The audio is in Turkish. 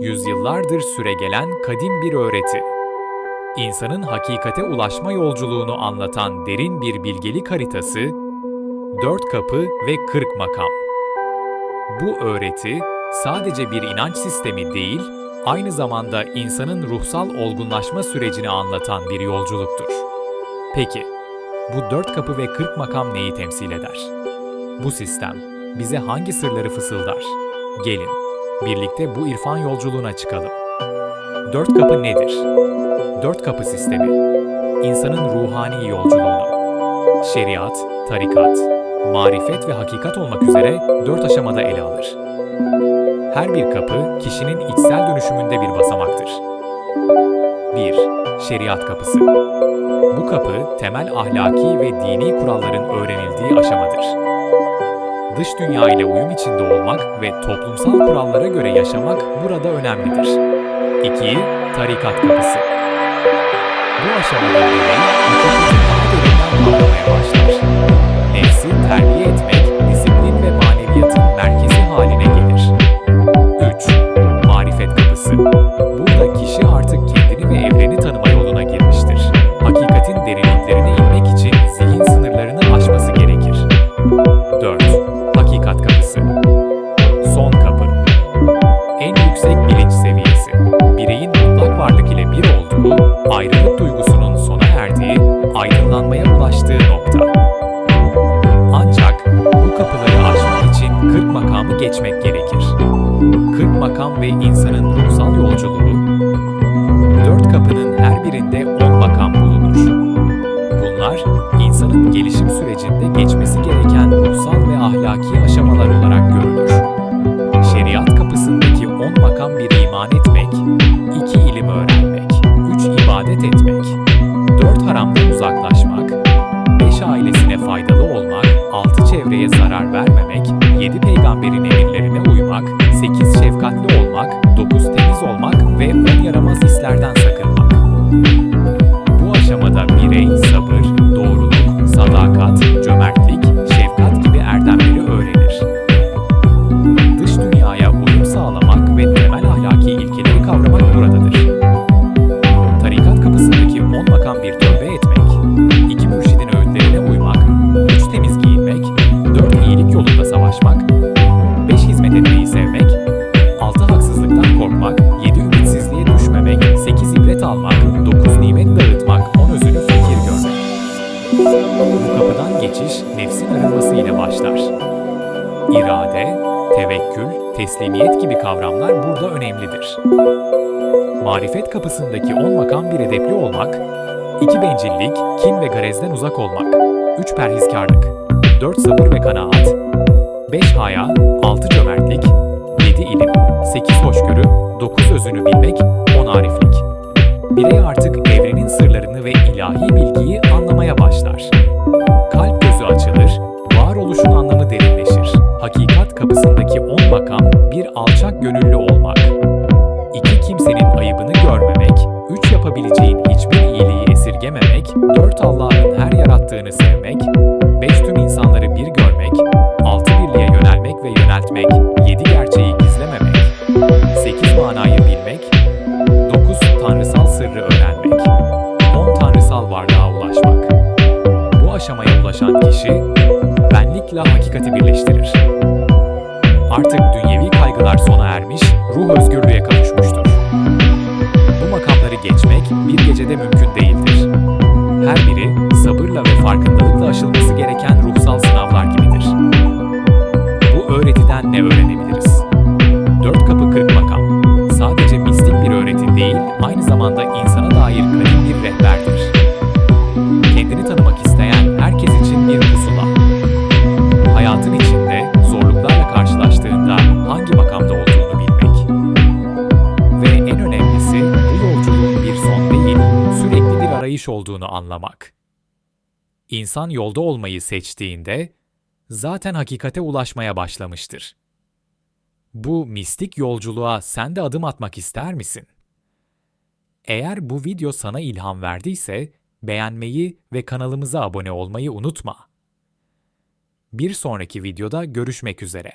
yüzyıllardır süregelen kadim bir öğreti. İnsanın hakikate ulaşma yolculuğunu anlatan derin bir bilgelik haritası, dört kapı ve kırk makam. Bu öğreti sadece bir inanç sistemi değil, aynı zamanda insanın ruhsal olgunlaşma sürecini anlatan bir yolculuktur. Peki, bu dört kapı ve kırk makam neyi temsil eder? Bu sistem bize hangi sırları fısıldar? Gelin, birlikte bu irfan yolculuğuna çıkalım. Dört kapı nedir? Dört kapı sistemi, insanın ruhani yolculuğunu, şeriat, tarikat, marifet ve hakikat olmak üzere dört aşamada ele alır. Her bir kapı kişinin içsel dönüşümünde bir basamaktır. 1. Şeriat kapısı. Bu kapı temel ahlaki ve dini kuralların öğrenildiği aşamadır. Dış dünya ile uyum içinde olmak ve toplumsal kurallara göre yaşamak burada önemlidir. 2. Tarikat kapısı. Bu aşamada birey hakikati daha derinden kavramaya başlar. Nefsi terbiye etmek, disiplin ve maneviyatın merkezi haline gelir. 3. Marifet kapısı. Burada kişi artık kendini ve evreni tanıma yoluna girmiştir. Hakikatin derinliklerine ayrılık duygusunun sona erdiği, aydınlanmaya ulaştığı nokta. Ancak bu kapıları aşmak için 40 makamı geçmek gerekir. 40 makam ve insanın ruhsal yolculuğu, dört kapının her birinde 10 makam bulunur. Bunlar, insanın gelişim sürecinde geçmesi gereken ruhsal ve ahlaki aşamalar olarak görülür. Şeriat kapısındaki 10 makam bir iman etmek, 2 ilim öğrenmek, 3 ibadet etmek, 4 haramdan uzaklaşmak, 5 ailesine faydalı olmak, 6 çevreye zarar vermemek, 7 peygamberin emirlerine uymak, 8 şefkatli olmak, 9 temiz olmak ve 10 yaramaz hislerden başlar. İrade, tevekkül, teslimiyet gibi kavramlar burada önemlidir. Marifet kapısındaki 10 makam bir edepli olmak, iki bencillik, kin ve garezden uzak olmak, üç perhizkarlık, dört sabır ve kanaat, beş haya, altı cömertlik, yedi ilim, sekiz hoşgörü, dokuz özünü bilmek, on ariflik. Birey artık evrenin sırlarını ve ilahi bilgiyi anlamaya başlar. Yapabileceğin hiçbir iyiliği esirgememek, dört Allah'ın her yarattığını sevmek, beş tüm insanları bir görmek, altı birliğe yönelmek ve yöneltmek, yedi gerçeği gizlememek, sekiz manayı bilmek, dokuz tanrısal sırrı öğrenmek, on tanrısal varlığa ulaşmak. Bu aşamaya ulaşan kişi, benlikle hakikati birleştirir. Artık dünyevi kaygılar sona ermiş, ruh özgürlüğe kavuşmuştur. Olduğunu anlamak. İnsan yolda olmayı seçtiğinde zaten hakikate ulaşmaya başlamıştır. Bu mistik yolculuğa sen de adım atmak ister misin? Eğer bu video sana ilham verdiyse beğenmeyi ve kanalımıza abone olmayı unutma. Bir sonraki videoda görüşmek üzere.